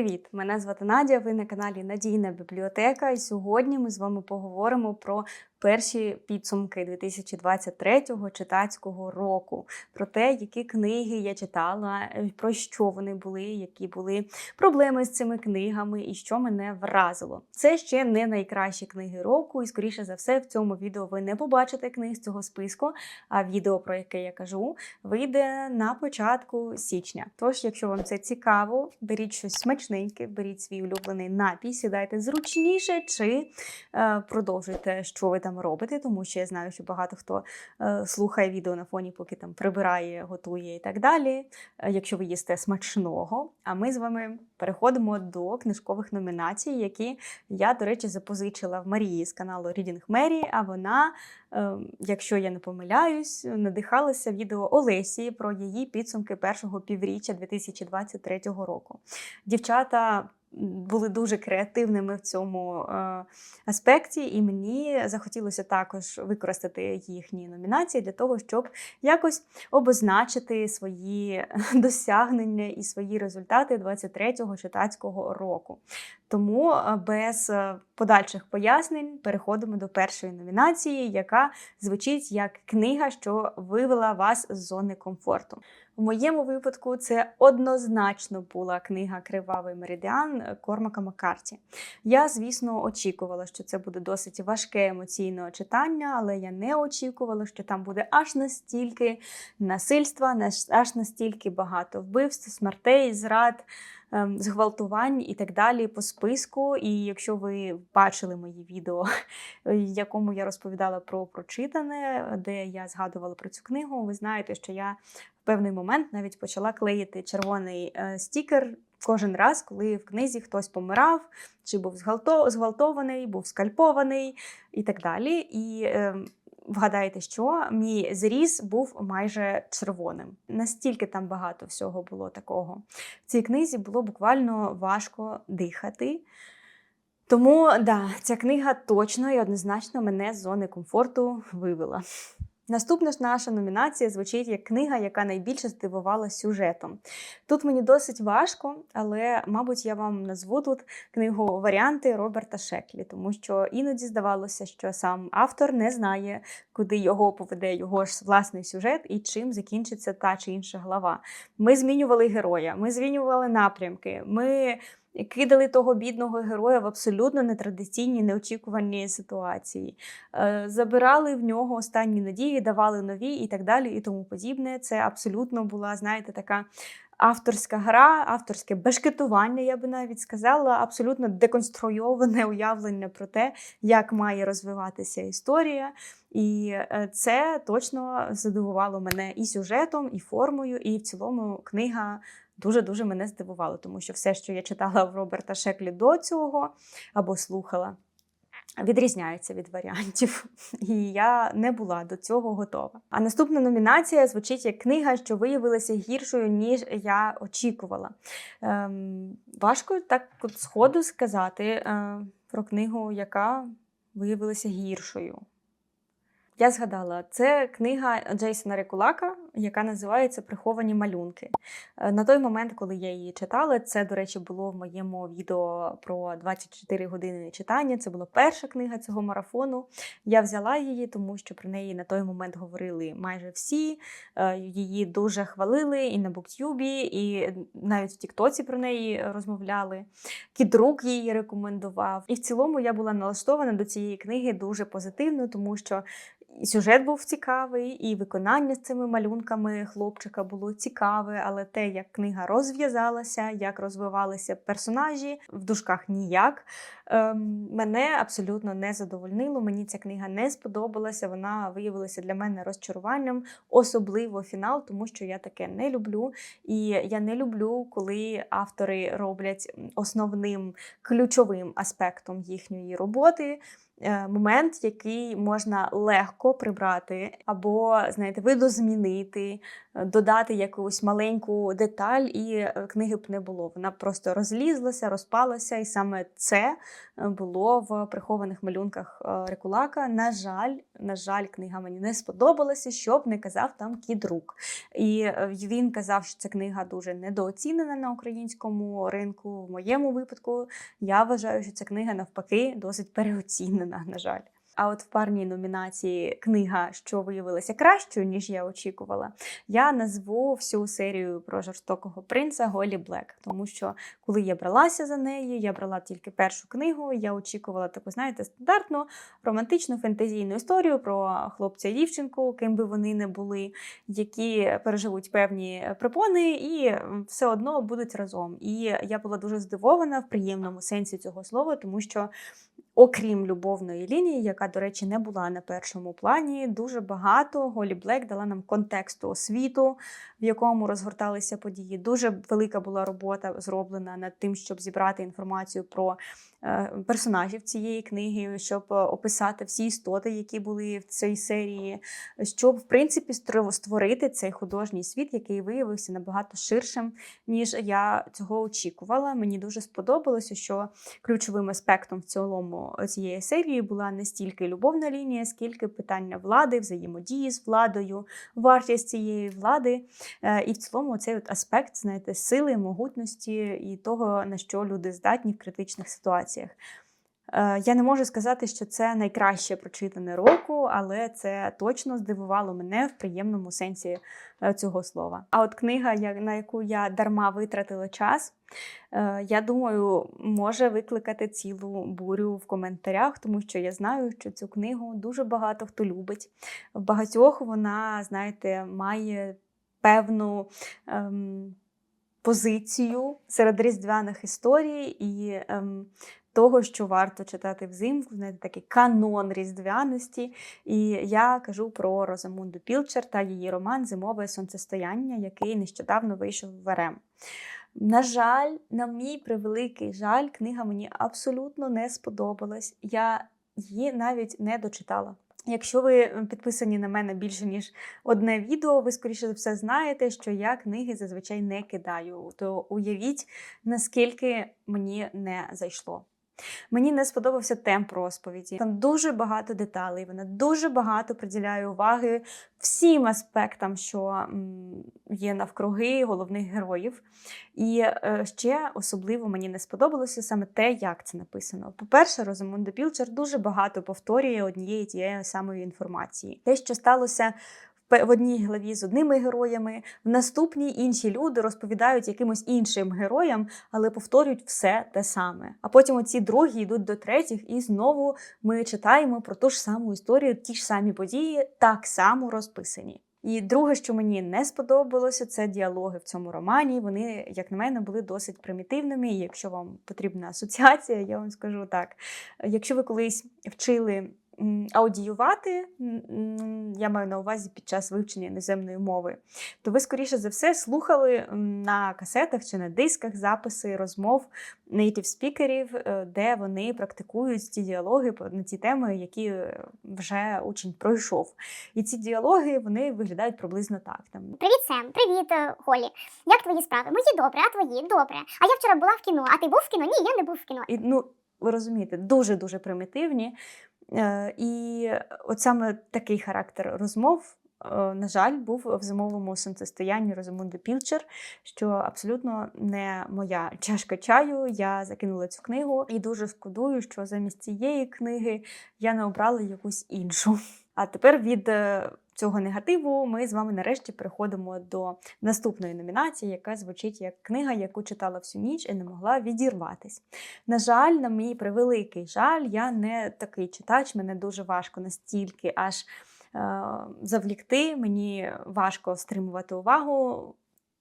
Привіт! Мене звати Надя. Ви на каналі Надійна бібліотека. І сьогодні ми з вами поговоримо про перші підсумки 2023 читацького року, про те, які книги я читала, е, про що вони були, які були проблеми з цими книгами і що мене вразило. Це ще не найкращі книги року, і скоріше за все, в цьому відео ви не побачите книг з цього списку. А відео, про яке я кажу, вийде на початку січня. Тож, якщо вам це цікаво, беріть щось смачненьке, беріть свій улюблений напій, сідайте зручніше чи е, продовжуйте, що ви там робите, тому що я знаю, що багато хто е, слухає відео на фоні, поки там прибирає, готує і так далі. Е, якщо ви їсте смачного, а ми з вами переходимо до книжкових номінацій, які я, до речі, запозичила в Марії з каналу Reading Mary, а вона, е, якщо я не помиляюсь, надихалася відео Олесі про її підсумки першого півріччя 2023 року. Дівчата були дуже креативними в цьому е, аспекті, і мені захотілося також використати їхні номінації для того, щоб якось обозначити свої досягнення і свої результати 23-го читацького року. Тому е, без е, подальших пояснень переходимо до першої номінації, яка звучить як книга, що вивела вас з зони комфорту. В моєму випадку це однозначно була книга Кривавий меридіан Кормака Маккарті. Я, звісно, очікувала, що це буде досить важке емоційне читання, але я не очікувала, що там буде аж настільки насильства, аж настільки багато вбивств, смертей, зрад. Ем, зґвалтувань і так далі по списку. І якщо ви бачили мої відео, в якому я розповідала про прочитане, де я згадувала про цю книгу, ви знаєте, що я певний момент навіть почала клеїти червоний е, стікер. Кожен раз, коли в книзі хтось помирав, чи був зґвалтований, був скальпований і так далі. І е, вгадаєте, що мій зріз був майже червоним. Настільки там багато всього було такого. В цій книзі було буквально важко дихати. Тому да, ця книга точно і однозначно мене з зони комфорту вивела. Наступна ж наша номінація звучить як книга, яка найбільше здивувала сюжетом. Тут мені досить важко, але, мабуть, я вам назву тут книгу варіанти Роберта Шеклі, тому що іноді здавалося, що сам автор не знає, куди його поведе його ж власний сюжет і чим закінчиться та чи інша глава. Ми змінювали героя, ми змінювали напрямки. ми кидали того бідного героя в абсолютно нетрадиційні, неочікувані ситуації, е, забирали в нього останні надії, давали нові і так далі, і тому подібне. Це абсолютно була, знаєте, така. Авторська гра, авторське бешкетування, я би навіть сказала, абсолютно деконструйоване уявлення про те, як має розвиватися історія. І е, це точно задивувало мене і сюжетом, і формою, і в цілому книга дуже-дуже мене здивувало, тому що все, що я читала в Роберта Шеклі до цього або слухала, відрізняється від варіантів. І я не була до цього готова. А наступна номінація звучить як книга, що виявилася гіршою, ніж я очікувала. Ем, Важко так от сходу сказати е, про книгу, яка виявилася гіршою. Я згадала, це книга Джейсона Рекулака, яка називається Приховані малюнки. Е, на той момент, коли я її читала, це, до речі, було в моєму відео про 24 години читання. Це була перша книга цього марафону. Я взяла її, тому що про неї на той момент говорили майже всі. Е, її дуже хвалили і на Буктюбі, і навіть в Тіктоці про неї розмовляли. Кідрук її рекомендував. І в цілому я була налаштована до цієї книги дуже позитивно, тому що і сюжет був цікавий, і виконання з цими малюнками хлопчика було цікаве, але те, як книга розв'язалася, як розвивалися персонажі, в дужках ніяк, ем, мене абсолютно не задовольнило. Мені ця книга не сподобалася. Вона виявилася для мене розчаруванням, особливо фінал, тому що я таке не люблю. І я не люблю, коли автори роблять основним ключовим аспектом їхньої роботи. Е, момент, який можна легко прибрати, або, знаєте, видозмінити, е, додати якусь маленьку деталь, і е, книги б не було. Вона просто розлізлася, розпалася, і саме це було в прихованих малюнках Рекулака. На жаль, на жаль, книга мені не сподобалася, щоб не казав там кідрук. І він казав, що ця книга дуже недооцінена на українському ринку. В моєму випадку я вважаю, що ця книга навпаки досить переоцінена, на жаль. А от в парній номінації книга, що виявилася кращою, ніж я очікувала, я назву всю серію про жорстокого принца Голі Блек. Тому що коли я бралася за неї, я брала тільки першу книгу. Я очікувала таку, знаєте, стандартну романтичну фентезійну історію про хлопця і дівчинку, ким би вони не були, які переживуть певні препони і все одно будуть разом. І я була дуже здивована в приємному сенсі цього слова, тому що. Окрім любовної лінії, яка, до речі, не була на першому плані, дуже багато Голі Блек дала нам контексту освіту, в якому розгорталися події. Дуже велика була робота зроблена над тим, щоб зібрати інформацію про персонажів цієї книги, щоб описати всі істоти, які були в цій серії, щоб в принципі створити цей художній світ, який виявився набагато ширшим, ніж я цього очікувала. Мені дуже сподобалося, що ключовим аспектом в цілому цієї серії була не стільки любовна лінія, скільки питання влади, взаємодії з владою, вартість цієї влади. Е, і в цілому цей от аспект, знаєте, сили, могутності і того, на що люди здатні в критичних ситуаціях. Е, я не можу сказати, що це найкраще прочитане року, але це точно здивувало мене в приємному сенсі е, цього слова. А от книга, на яку я дарма витратила час, е, я думаю, може викликати цілу бурю в коментарях, тому що я знаю, що цю книгу дуже багато хто любить. В багатьох вона, знаєте, має певну. Ем, Позицію серед різдвяних історій, і ем, того, що варто читати взимку, знаєте, такий канон різдвяності. І я кажу про Розамунду Пілчер та її роман Зимове сонцестояння, який нещодавно вийшов в РМ. На жаль, на мій превеликий жаль, книга мені абсолютно не сподобалась. Я її навіть не дочитала. Якщо ви підписані на мене більше ніж одне відео, ви скоріше за все знаєте, що я книги зазвичай не кидаю. То уявіть, наскільки мені не зайшло. Мені не сподобався темп розповіді. Там дуже багато деталей. Вона дуже багато приділяє уваги всім аспектам, що є навкруги головних героїв. І е, ще особливо мені не сподобалося саме те, як це написано. По-перше, Розамунда Пілчер дуже багато повторює однієї тієї самої інформації. Те, що сталося в одній главі з одними героями, в наступній інші люди розповідають якимось іншим героям, але повторюють все те саме. А потім оці другі йдуть до третіх, і знову ми читаємо про ту ж саму історію, ті ж самі події, так само розписані. І друге, що мені не сподобалося, це діалоги в цьому романі. Вони, як на мене, були досить примітивними. Якщо вам потрібна асоціація, я вам скажу так: якщо ви колись вчили аудіювати, я маю на увазі під час вивчення іноземної мови, то ви, скоріше за все, слухали на касетах чи на дисках записи розмов нейтів спікерів, е, де вони практикують ті діалоги на ті теми, які е, вже учень пройшов. І ці діалоги вони виглядають приблизно так. Там Привіт, Сем, привіт, е, Холі. Як твої справи? Мої добре, а твої добре. А я вчора була в кіно. А ти був в кіно? Ні, я не був в кіно. І ну ви розумієте, дуже дуже примітивні. Е, і от саме такий характер розмов. Е, на жаль, був в зимовому сонцестоянні Розумунди Пілчер, що абсолютно не моя чашка чаю. Я закинула цю книгу і дуже шкодую, що замість цієї книги я не обрала якусь іншу. А тепер від е, цього негативу ми з вами нарешті переходимо до наступної номінації, яка звучить як книга, яку читала всю ніч і не могла відірватись. На жаль, на мій превеликий жаль, я не такий читач, мене дуже важко настільки аж. Е, завлікти мені важко стримувати увагу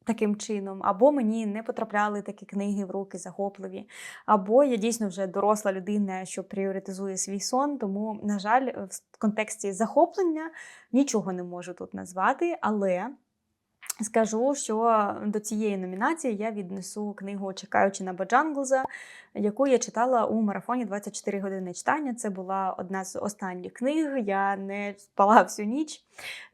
таким чином, або мені не потрапляли такі книги в руки захопливі, або я дійсно вже доросла людина, що пріоритизує свій сон. Тому, на жаль, в контексті захоплення нічого не можу тут назвати, але. Скажу, що до цієї номінації я віднесу книгу Чекаючи на Баджанглза, яку я читала у марафоні 24 години читання. Це була одна з останніх книг. Я не спала всю ніч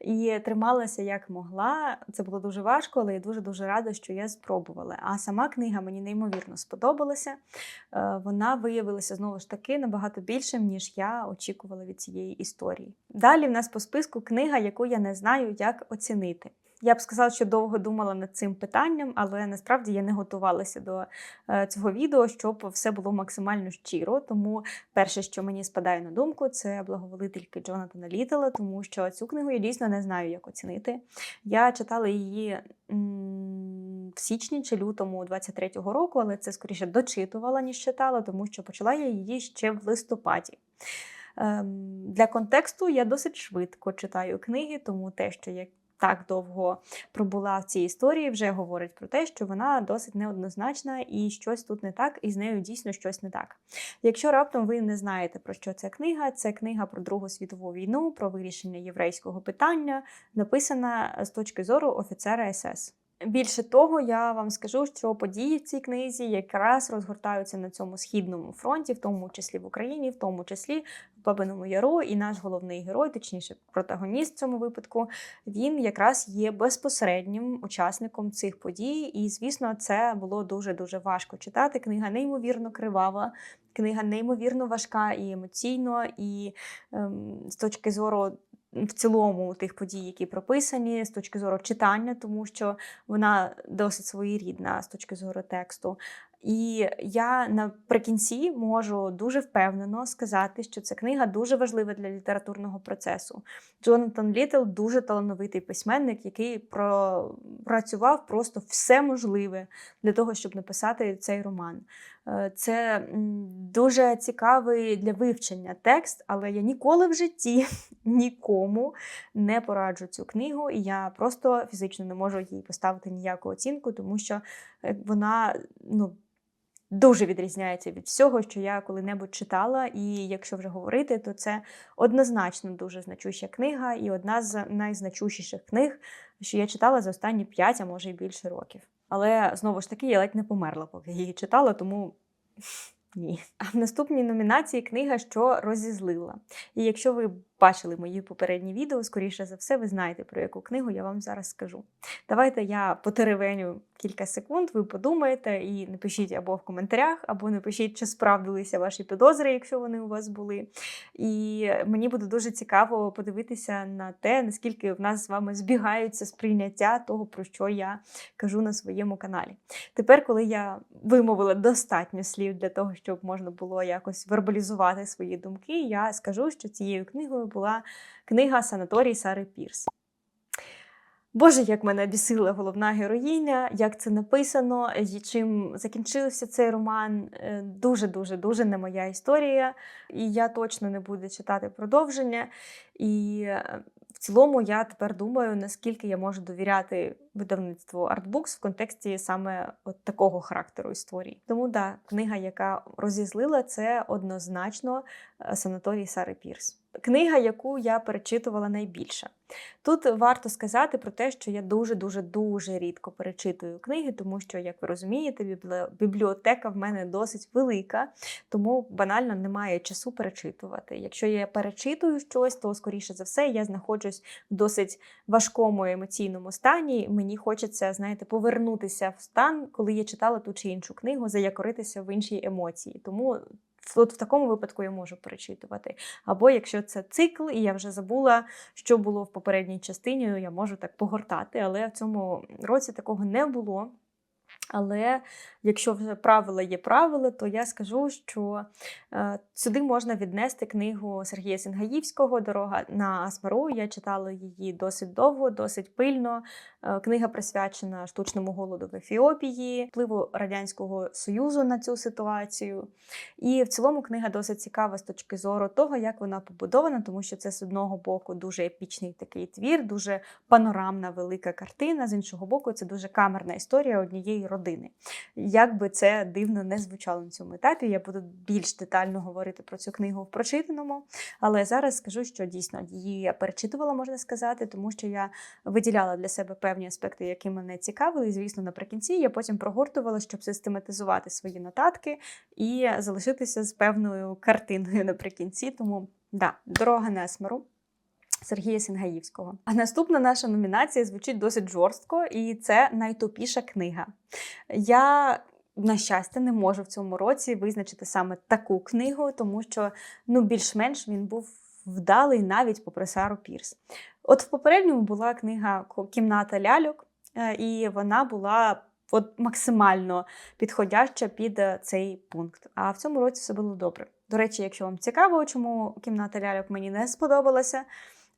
і трималася як могла. Це було дуже важко, але я дуже дуже рада, що я спробувала. А сама книга мені неймовірно сподобалася. Е, Вона виявилася знову ж таки набагато більшим, ніж я очікувала від цієї історії. Далі в нас по списку книга, яку я не знаю, як оцінити. Я б сказала, що довго думала над цим питанням, але насправді я не готувалася до е, цього відео, щоб все було максимально щиро. Тому перше, що мені спадає на думку, це благоволительки Джонатана Літела, тому що цю книгу я дійсно не знаю, як оцінити. Я читала її в січні чи лютому 23-го року, але це скоріше дочитувала, ніж читала, тому що почала я її ще в листопаді. Ем, Для контексту я досить швидко читаю книги, тому те, що я так довго пробула в цій історії, вже говорить про те, що вона досить неоднозначна і щось тут не так, і з нею дійсно щось не так. Якщо раптом ви не знаєте, про що ця книга, це книга про Другу світову війну, про вирішення єврейського питання, написана з точки зору офіцера СС. Більше того, я вам скажу, що події в цій книзі якраз розгортаються на цьому східному фронті, в тому числі в Україні, в тому числі в Бабиному Яру, і наш головний герой, точніше, протагоніст в цьому випадку, він якраз є безпосереднім учасником цих подій. І, звісно, це було дуже дуже важко читати. Книга неймовірно кривава, книга неймовірно важка і емоційно, і ем, з точки зору. В цілому тих подій, які прописані з точки зору читання, тому що вона досить своєрідна з точки зору тексту. І я наприкінці можу дуже впевнено сказати, що ця книга дуже важлива для літературного процесу. Джонатан Літл дуже талановитий письменник, який пропрацював просто все можливе для того, щоб написати цей роман. Е, Це дуже цікавий для вивчення текст, але я ніколи в житті нікому не пораджу цю книгу, і я просто фізично не можу їй поставити ніяку оцінку, тому що е, вона ну. Дуже відрізняється від всього, що я коли-небудь читала, і якщо вже говорити, то це однозначно дуже значуща книга і одна з найзначущіших книг, що я читала за останні 5, а може й більше років. Але знову ж таки, я ледь не померла, поки її читала, тому ні. А в наступній номінації книга, що розізлила. І якщо ви бачили мої попередні відео, скоріше за все, ви знаєте, про яку книгу я вам зараз скажу. Давайте я потеревеню кілька секунд, ви подумаєте і напишіть або в коментарях, або напишіть, чи справдилися ваші підозри, якщо вони у вас були. І мені буде дуже цікаво подивитися на те, наскільки в нас з вами збігаються сприйняття того, про що я кажу на своєму каналі. Тепер, коли я вимовила достатньо слів для того, щоб можна було якось вербалізувати свої думки, я скажу, що цією книгою була книга Санаторій Сари Пірс. Боже, як мене бісила головна героїня, як це написано, і чим закінчився цей роман. Е, Дуже, дуже, дуже не моя історія. І я точно не буду читати продовження. І е, в цілому я тепер думаю, наскільки я можу довіряти видавництву Artbooks в контексті саме от такого характеру історії. Тому да, книга, яка розізлила, це однозначно е, санаторій Сари Пірс. Книга, яку я перечитувала найбільше. Тут варто сказати про те, що я дуже-дуже дуже рідко перечитую книги, тому що, як ви розумієте, бібліотека в мене досить велика, тому банально немає часу перечитувати. Якщо я перечитую щось, то скоріше за все я знаходжусь в досить важкому емоційному стані. Мені хочеться, знаєте, повернутися в стан, коли я читала ту чи іншу книгу, заякоритися в іншій емоції. Тому от в такому випадку я можу перечитувати. Або якщо це цикл, і я вже забула, що було в попередній частині, я можу так погортати, але в цьому році такого не було. Але якщо вже правила є правила, то я скажу, що е, сюди можна віднести книгу Сергія Сінгаївського Дорога на Асмару. Я читала її досить довго, досить пильно. Е, книга присвячена штучному голоду в Ефіопії, впливу Радянського Союзу на цю ситуацію. І в цілому книга досить цікава з точки зору того, як вона побудована, тому що це з одного боку дуже епічний такий твір, дуже панорамна велика картина. З іншого боку, це дуже камерна історія однієї родини. Як би це дивно не звучало на цьому етапі, я буду більш детально говорити про цю книгу в прочитаному. Але зараз скажу, що дійсно її я перечитувала, можна сказати, тому що я виділяла для себе певні певні аспекти, які мене цікавили. Звісно, наприкінці я потім прогортувала, щоб систематизувати свої нотатки і залишитися з певною картиною наприкінці. Тому да, дорога несмеру. Сергія Сінгаївського. А наступна наша номінація звучить досить жорстко, і це найтупіша книга. Я, на щастя, не можу в цьому році визначити саме таку книгу, тому що ну, більш-менш він був вдалий навіть попри Сару Пірс. От в попередньому була книга Кімната ляльок, е, і вона була от максимально підходяща під е, цей пункт. А в цьому році все було добре. До речі, якщо вам цікаво, чому кімната ляльок мені не сподобалася,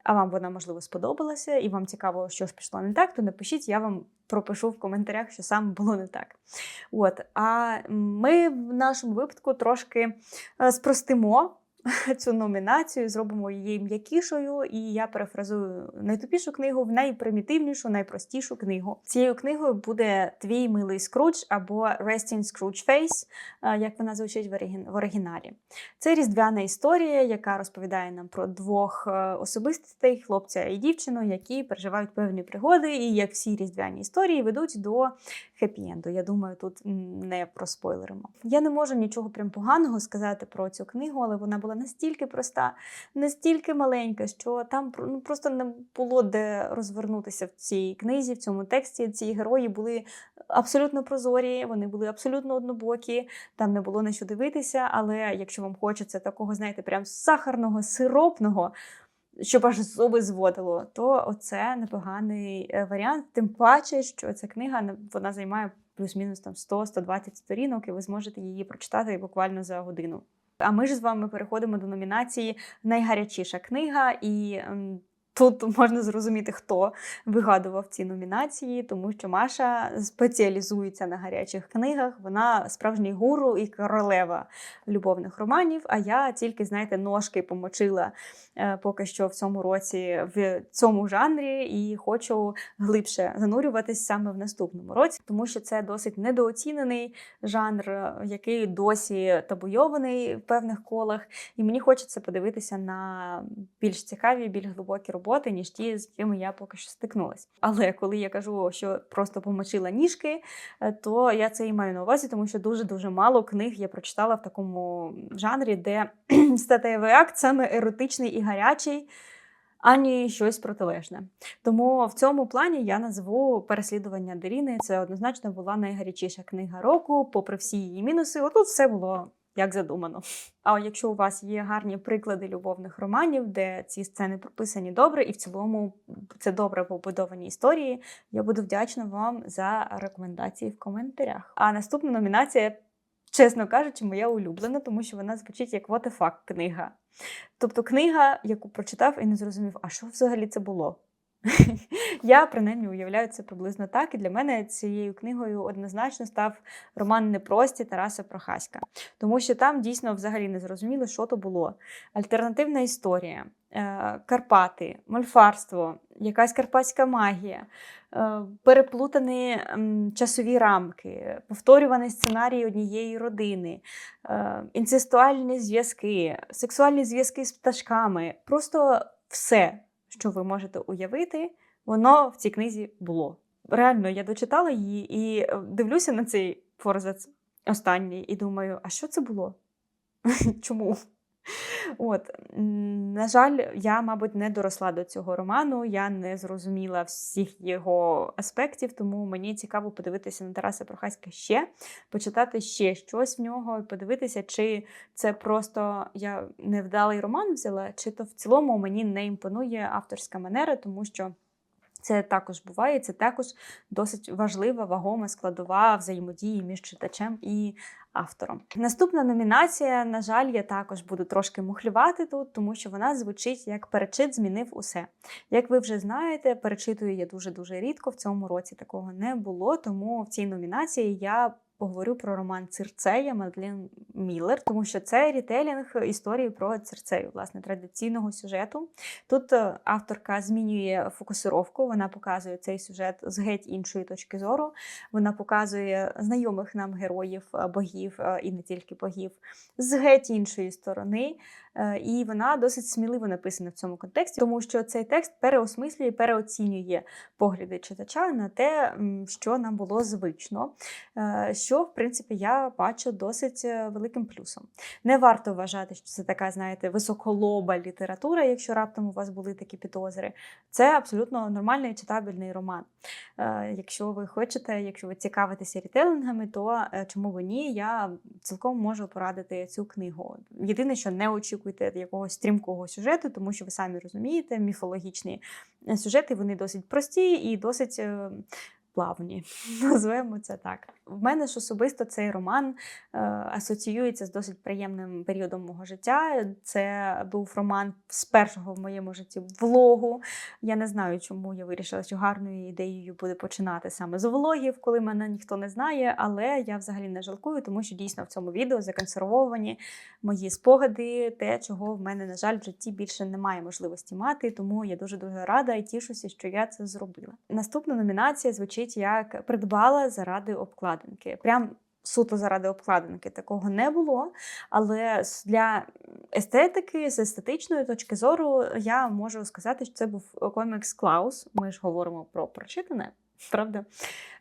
а вам вона можливо сподобалася, і вам цікаво, що ж пішло не так, то напишіть, я вам пропишу в коментарях, що саме було не так. От, а ми в нашому випадку трошки е, спростимо цю номінацію, зробимо її м'якішою, і я перефразую найтупішу книгу в найпримітивнішу, найпростішу книгу. Цією книгою буде Твій милий Скрудж або Resting Scrooge Face, е, як вона звучить в оригін- в оригіналі. Це різдвяна історія, яка розповідає нам про двох е, особистостей, хлопця і дівчину, які переживають певні пригоди, і як всі різдвяні історії ведуть до хеппі-енду. Я думаю, тут не проспойлеримо. Я не можу нічого прям поганого сказати про цю книгу, але вона була настільки проста, настільки маленька, що там ну, просто не було де розвернутися в цій книзі, в цьому тексті. Ці герої були абсолютно прозорі, вони були абсолютно однобокі, там не було на що дивитися. Але якщо вам хочеться такого, знаєте, прям сахарного, сиропного. Щоб аж зуби зводило, то оце непоганий е, варіант. Тим паче, що ця книга вона займає плюс-мінус там 100-120 сторінок, і ви зможете її прочитати буквально за годину. А ми ж з вами переходимо до номінації Найгарячіша книга, і ем, тут можна зрозуміти, хто вигадував ці номінації, тому що Маша спеціалізується на гарячих книгах. Вона справжній гуру і королева любовних романів. А я тільки, знаєте, ножки помочила е, поки що в цьому році в цьому жанрі, і хочу глибше занурюватись саме в наступному році, тому що це досить недооцінений жанр, е, який досі табуйований в певних колах. І мені хочеться подивитися на більш цікаві, більш глибокі роботи, ніж ті, з якими я поки що стикнулась. Але коли я кажу, що просто помочила ніжки, е, то я це і маю на увазі, тому що дуже дуже мало книг я прочитала в такому жанрі, де статевий акт саме еротичний і гарячий. Ані щось протилежне. Тому в цьому плані я назву переслідування Деріни. Це однозначно була найгарячіша книга року, попри всі її мінуси. Отут все було як задумано. А якщо у вас є гарні приклади любовних романів, де ці сцени прописані добре, і в цілому це добре побудовані історії, я буду вдячна вам за рекомендації в коментарях. А наступна номінація, чесно кажучи, моя улюблена, тому що вона звучить як what the fuck книга. Тобто книга, яку прочитав і не зрозумів, а що взагалі це було. Я принаймні уявляю це приблизно так. І для мене цією книгою однозначно став роман Непрості Тараса Прохаська, тому що там дійсно взагалі не зрозуміло, що то було. Альтернативна історія, е, Карпати, мольфарство, якась карпатська магія, е, переплутані часові рамки, повторюваний сценарій однієї родини, е, інцестуальні зв'язки, сексуальні зв'язки з пташками. Просто все, що ви можете уявити, воно в цій книзі було. Реально, я дочитала її і е, дивлюся на цей форзац останній і думаю, а що це було? Чому? От, на жаль, я, мабуть, не доросла до цього роману, я не зрозуміла всіх його аспектів, тому мені цікаво подивитися на Тараса Прохаська ще, почитати ще щось в нього, і подивитися, чи це просто я невдалий роман взяла, чи то в цілому мені не імпонує авторська манера, тому що. Це також буває, це також досить важлива, вагома складова взаємодії між читачем і автором. Наступна номінація, на жаль, я також буду трошки мухлювати тут, тому що вона звучить як перечит змінив усе. Як ви вже знаєте, перечитую я дуже дуже рідко. В цьому році такого не було. Тому в цій номінації я поговорю про роман Цирцея Мадлен Міллер, тому що це рітелінг історії про Цирцею, власне, традиційного сюжету. Тут е, авторка змінює фокусировку, вона показує цей сюжет з геть іншої точки зору. Вона показує знайомих нам героїв, е, богів е, і не тільки богів з геть іншої сторони. Е, І вона досить сміливо написана в цьому контексті, тому що цей текст переосмислює, переоцінює погляди читача на те, що нам було звично, е, що, в принципі, я бачу досить е, великим плюсом. Не варто вважати, що це така, знаєте, високолоба література, якщо раптом у вас були такі підозри. Це абсолютно нормальний читабельний роман. Якщо ви хочете, якщо ви цікавитеся рітейлингами, то чому ви ні? Я цілком можу порадити цю книгу. Єдине, що не очікуйте якогось стрімкого сюжету, тому що ви самі розумієте, міфологічні е, сюжети вони досить прості і досить. Плавні, назвемо це так. В мене ж особисто цей роман е, асоціюється з досить приємним періодом мого життя. Це був роман з першого в моєму житті влогу. Я не знаю, чому я вирішила, що гарною ідеєю буде починати саме з влогів, коли мене ніхто не знає. Але я взагалі не жалкую, тому що дійсно в цьому відео законсервовані мої спогади, те, чого в мене, на жаль, в житті більше немає можливості мати. Тому я дуже дуже рада і тішуся, що я це зробила. Наступна номінація звучить як придбала заради обкладинки. Прям суто заради обкладинки такого не було. Але для естетики, з естетичної точки зору, я можу сказати, що це був комікс Клаус. Ми ж говоримо про прочитане. Правда,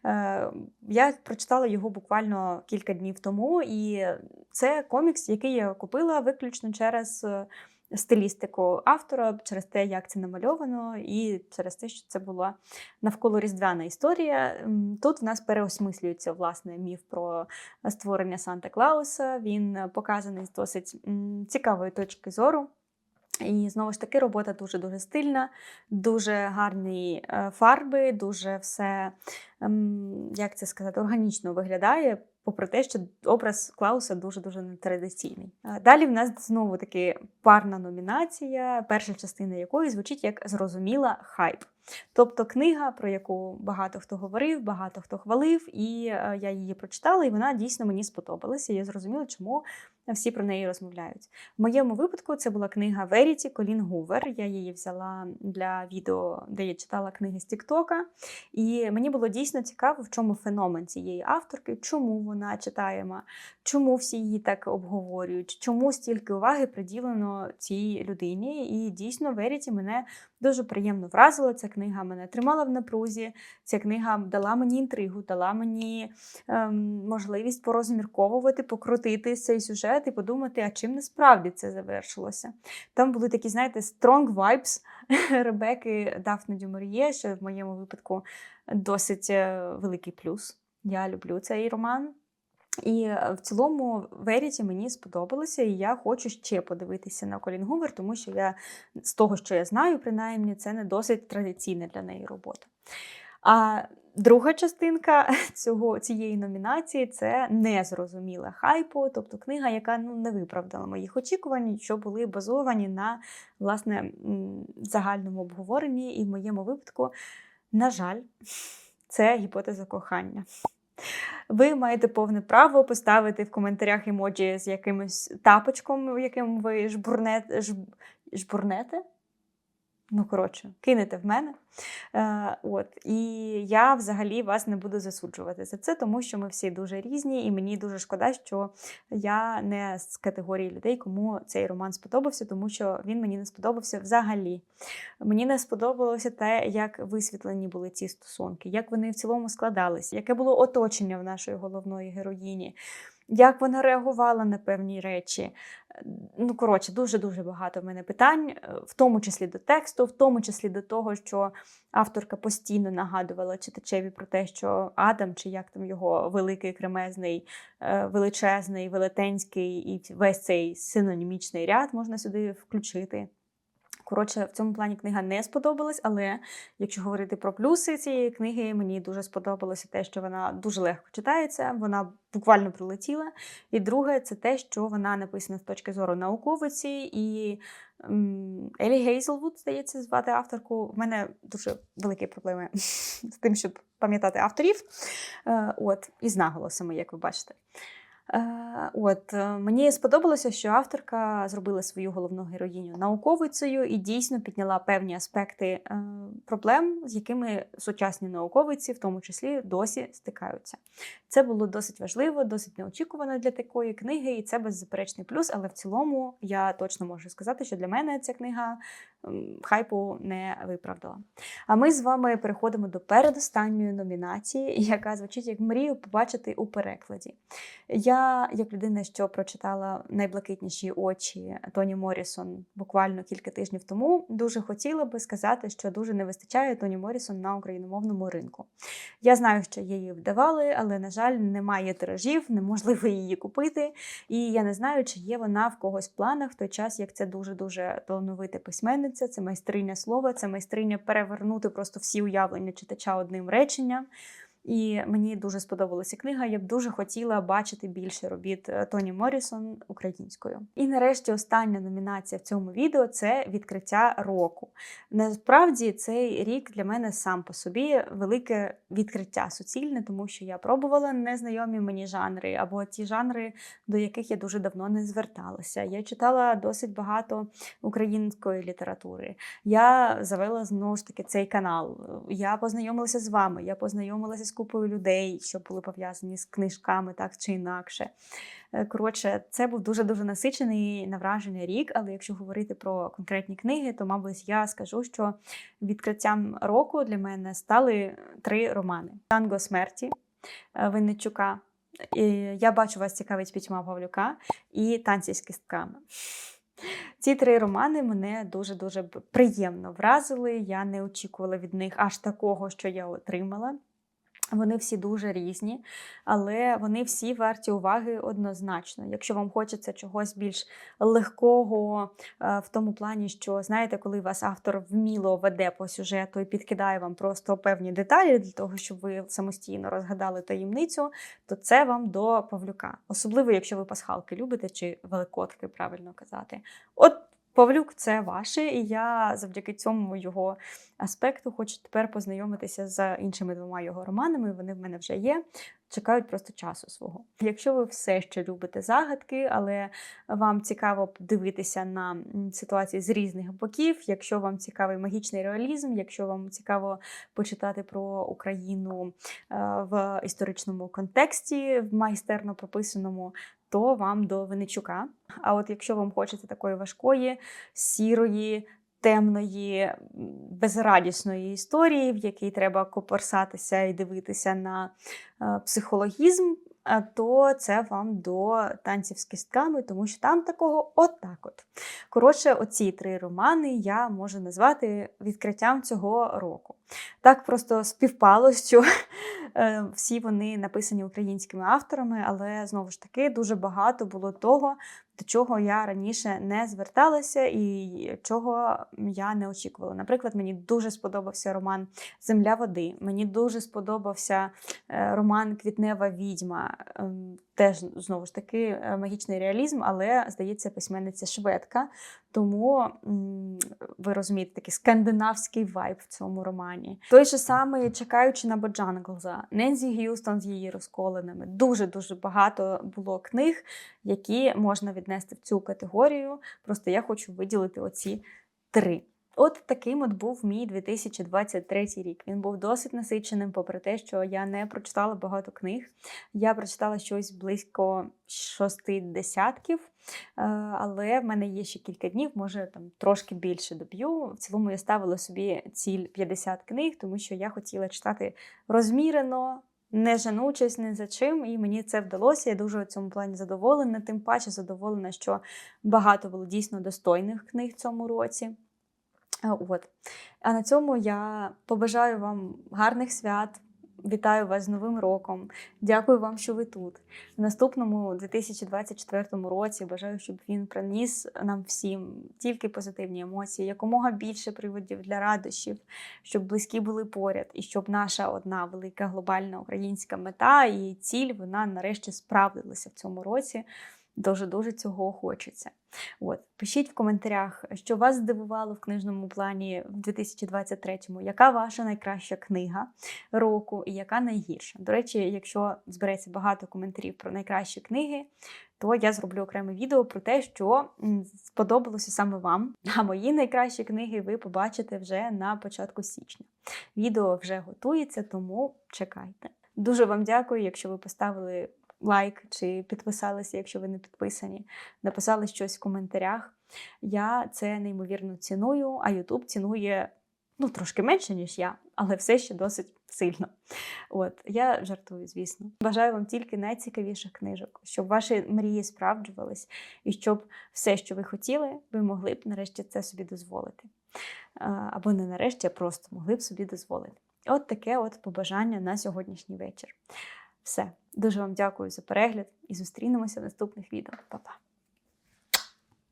Е, я прочитала його буквально кілька днів тому, і це комікс, який я купила виключно через стилістику автора, через те, як це намальовано, і через те, що це була навколо різдвяна історія. Тут в нас переосмислюється власне міф про створення Санта Клауса. Він показаний з досить цікавої точки зору. І знову ж таки, робота дуже дуже стильна, дуже гарні е, фарби, дуже все, як це сказати, органічно виглядає, попри те, що образ Клауса дуже дуже нетрадиційний. Далі в нас знову таки парна номінація, перша частина якої звучить як зрозуміла хайп. Тобто книга, про яку багато хто говорив, багато хто хвалив, і е, я її прочитала, і вона дійсно мені сподобалася. Я зрозуміла, чому всі про неї розмовляють. В моєму випадку це була книга Веріті Колін Гувер. Я її взяла для відео, де я читала книги з Тіктока. І мені було дійсно цікаво, в чому феномен цієї авторки, чому вона читаєма, чому всі її так обговорюють, чому стільки уваги приділено цій людині. І дійсно Веріті мене дуже приємно вразила. Ця книга мене тримала в напрузі. Ця книга дала мені інтригу, дала мені ем, можливість порозмірковувати, покрутити цей сюжет і подумати, а чим насправді це завершилося. Там були такі, знаєте, strong vibes Ребеки Дафни Дюмор'є, що в моєму випадку досить е, великий плюс. Я люблю цей роман. І е, в цілому Веріті мені сподобалося, і я хочу ще подивитися на Колін Гувер, тому що я з того, що я знаю, принаймні, це не досить традиційна для неї робота. А друга частинка цього, цієї номінації це незрозуміла хайпу, тобто книга, яка ну, не виправдала моїх очікувань, що були базовані на власне загальному обговоренні. І в моєму випадку, на жаль, це гіпотеза кохання. Ви маєте повне право поставити в коментарях емоджі з якимось тапочком, яким ви жбурнете, жб, жбурнете. Ну, коротше, кинете в мене. Е, от. І я взагалі вас не буду засуджувати за це, тому що ми всі дуже різні, і мені дуже шкода, що я не з категорії людей, кому цей роман сподобався, тому що він мені не сподобався взагалі. Мені не сподобалося те, як висвітлені були ці стосунки, як вони в цілому складалися, яке було оточення в нашої головної героїні. Як вона реагувала на певні речі. Ну, коротше, дуже-дуже багато в мене питань, е, в тому числі до тексту, в тому числі до того, що авторка постійно нагадувала читачеві про те, що Адам, чи як там його великий кремезний, е, величезний, велетенський і весь цей синонімічний ряд можна сюди включити. Коротше, в цьому плані книга не сподобалась, але якщо говорити про плюси цієї книги, мені дуже сподобалося те, що вона дуже легко читається, вона буквально прилетіла. І друге, це те, що вона написана з точки зору науковиці, і Елі Гейзелвуд, здається, звати авторку. В мене дуже великі проблеми з тим, щоб пам'ятати авторів. Е, От, і з наголосами, як ви бачите. Е, От е, мені сподобалося, що авторка зробила свою головну героїню науковицею і дійсно підняла певні аспекти е, проблем, з якими сучасні науковиці, в тому числі, досі стикаються. Це було досить важливо, досить неочікувано для такої книги, і це беззаперечний плюс. Але в цілому я точно можу сказати, що для мене ця книга хайпу не виправдала. А ми з вами переходимо до передостанньої номінації, яка звучить як мрію побачити у перекладі. Я, як людина, що прочитала найблакитніші очі Тоні Морісон буквально кілька тижнів тому, дуже хотіла би сказати, що дуже не вистачає Тоні Морісон на україномовному ринку. Я знаю, що її вдавали, але, на жаль, немає тиражів, неможливо її купити. І я не знаю, чи є вона в когось в планах в той час, як це дуже дуже талановита письменниця, це майстриня слова, це майстриня перевернути просто всі уявлення читача одним реченням. І мені дуже сподобалася книга. Я б дуже хотіла бачити більше робіт е, Тоні Морісон українською. І нарешті остання номінація в цьому відео це відкриття року. Насправді цей рік для мене сам по собі велике відкриття суцільне, тому що я пробувала незнайомі мені жанри або ті жанри, до яких я дуже давно не зверталася. Я читала досить багато української літератури. Я завела знову ж таки цей канал. Я познайомилася з вами, я познайомилася з купою людей, що були пов'язані з книжками, так чи інакше. Е, Коротше, це був дуже дуже насичений на враження рік. Але якщо говорити про конкретні книги, то, мабуть, я скажу, що відкриттям року для мене стали три романи: Танго смерті Винничука. Я бачу вас цікавить пітьма Павлюка і танці з кістками. Ці три романи мене дуже-дуже приємно вразили. Я не очікувала від них аж такого, що я отримала. Вони всі дуже різні, але вони всі варті уваги однозначно. Якщо вам хочеться чогось більш легкого е, в тому плані, що знаєте, коли вас автор вміло веде по сюжету і підкидає вам просто певні деталі для того, щоб ви самостійно розгадали таємницю, то це вам до Павлюка. Особливо, якщо ви пасхалки любите чи великодки, правильно казати. От Павлюк це ваше, і я завдяки цьому його аспекту хочу тепер познайомитися з іншими двома його романами. Вони в мене вже є. Чекають просто часу свого. Якщо ви все ще любите загадки, але вам цікаво дивитися на ситуації з різних боків, якщо вам цікавий магічний реалізм, якщо вам цікаво почитати про Україну е, в історичному контексті, в майстерно прописаному, то вам до Венечука. А от якщо вам хочеться такої важкої, сірої, темної, безрадісної історії, в якій треба копорсатися і дивитися на е, психологізм, то це вам до танців з кістками, тому що там такого отак от. Коротше, оці три романи я можу назвати відкриттям цього року. Так просто співпало, що е, всі вони написані українськими авторами, але знову ж таки дуже багато було того, до чого я раніше не зверталася і чого я не очікувала. Наприклад, мені дуже сподобався роман Земля води. Мені дуже сподобався е, роман Квітнева відьма. Теж знову ж таки е, магічний реалізм, але здається, письменниця шведка. Тому ви розумієте такий скандинавський вайб в цьому романі. Той же самий чекаючи на Боджанглза, Нензі Г'юстон з її розколинами. Дуже дуже багато було книг, які можна віднести в цю категорію. Просто я хочу виділити оці три. От таким от був мій 2023 рік. Він був досить насиченим, попри те, що я не прочитала багато книг. Я прочитала щось близько шости десятків, е, але в мене є ще кілька днів, може там трошки більше доб'ю. В цілому я ставила собі ціль 50 книг, тому що я хотіла читати розмірено. Не жанучись ні за чим, і мені це вдалося. Я дуже у цьому плані задоволена. Тим паче задоволена, що багато було дійсно достойних книг в цьому році. От. А на цьому я побажаю вам гарних свят, Вітаю вас з Новим роком. Дякую вам, що ви тут. В наступному 2024 році бажаю, щоб він приніс нам всім тільки позитивні емоції, якомога більше приводів для радощів, щоб близькі були поряд, і щоб наша одна велика глобальна українська мета і ціль вона нарешті справдилася в цьому році. Дуже дуже цього хочеться. От пишіть в коментарях, що вас здивувало в книжному плані в 2023-му, яка ваша найкраща книга року і яка найгірша. До речі, якщо збереться багато коментарів про найкращі книги, то я зроблю окреме відео про те, що сподобалося саме вам. А мої найкращі книги ви побачите вже на початку січня. Відео вже готується, тому чекайте. Дуже вам дякую, якщо ви поставили лайк чи підписалися, якщо ви не підписані, написали щось в коментарях. Я це неймовірно ціную, а YouTube цінує ну, трошки менше, ніж я, але все ще досить сильно. От, я жартую, звісно. Бажаю вам тільки найцікавіших книжок, щоб ваші мрії справджувались, і щоб все, що ви хотіли, ви могли б нарешті це собі дозволити. Або не нарешті, а просто могли б собі дозволити. От таке от побажання на сьогоднішній вечір. Все, дуже вам дякую за перегляд і зустрінемося в наступних відео. Па-па!